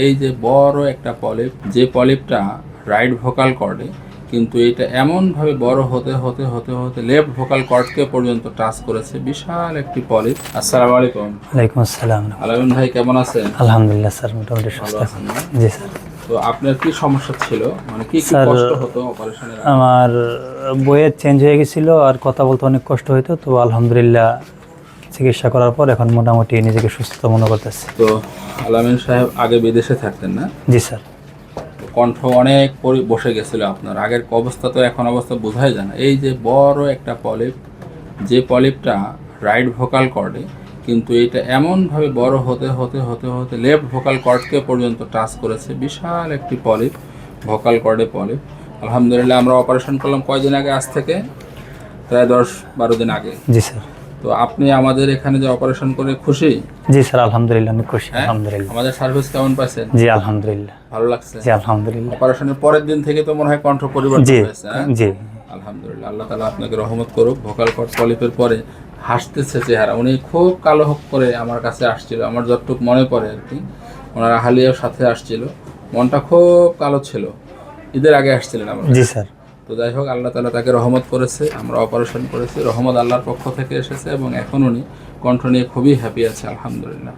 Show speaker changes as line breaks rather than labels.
এই যে বড় একটা পলিপ যে পলিপটা রাইট ভোকাল কর্ডে কিন্তু এটা এমনভাবে বড় হতে হতে হতে হতে লেফট ভোকাল কর্ডকে পর্যন্ত টাচ করেছে বিশাল একটি পলিপ। আসসালামু আলাইকুম।
ওয়ালাইকুম আসসালাম।
আলামিন ভাই কেমন আছেন?
আলহামদুলিল্লাহ স্যার মোটামুটি সুস্থ
আছেন
জি স্যার।
তো আপনার কি সমস্যা ছিল? মানে কি কি কষ্ট হতো অপারেশনের
আমার বইয়ের চেঞ্জ হয়ে গেছিল আর কথা বলতে অনেক কষ্ট হতো তো আলহামদুলিল্লাহ চিকিৎসা করার পর এখন মোটামুটি নিজেকে সুস্থ মনে করতেছি।
তো আলামিন সাহেব আগে বিদেশে থাকতেন না?
জি স্যার।
কণ্ঠ অনেক পরি- বসে গেছিল আপনার। আগের অবস্থা তো এখন অবস্থা বোঝাই যায় না। এই যে বড় একটা পলিপ যে পলিপটা রাইট ভোকাল কর্ডে কিন্তু এটা এমনভাবে বড় হতে হতে হতে হতে লেফট ভোকাল কর্ডকে পর্যন্ত টাচ করেছে। বিশাল একটি পলিপ ভোকাল কর্ডে পলিপ। আলহামদুলিল্লাহ আমরা অপারেশন করলাম কয়দিন আগে? আজ থেকে প্রায় দশ বারো দিন আগে।
জি স্যার।
তো আপনি আমাদের এখানে যে অপারেশন করে খুশি?
জি স্যার আলহামদুলিল্লাহ অনেক খুশি
হ্যাঁ?
আলহামদুলিল্লাহ।
আমাদের সার্ভিস কেমন পাচ্ছেন
জি আলহামদুলিল্লাহ।
ভালো লাগছে?
জি আলহামদুলিল্লাহ।
অপারেশনের পরের দিন থেকে তো মনে হয় কণ্ঠ পরিবর্তন হয়েছে হ্যাঁ?
জি।
আলহামদুলিল্লাহ আল্লাহ তালা আপনাকে রহমত করুক। ভোকাল কট পলিপের পরে হাসতেছে চেহারা। উনি খুব কালো হোক করে আমার কাছে আসছিল আমার যতটুক মনে পড়ে আর কি। ওনার আহালিয়ার সাথে আসছিল। মনটা খুব কালো ছিল। ঈদের আগে আসছিলেন আমার
জি স্যার।
তো যাই হোক, আল্লাহ তালা তাকে রহমত করেছে, আমরা অপারেশন করেছি। রহমত আল্লাহর পক্ষ থেকে এসেছে এবং এখন উনি কণ্ঠ নিয়ে খুবই হ্যাপি আছে, আলহামদুলিল্লাহ।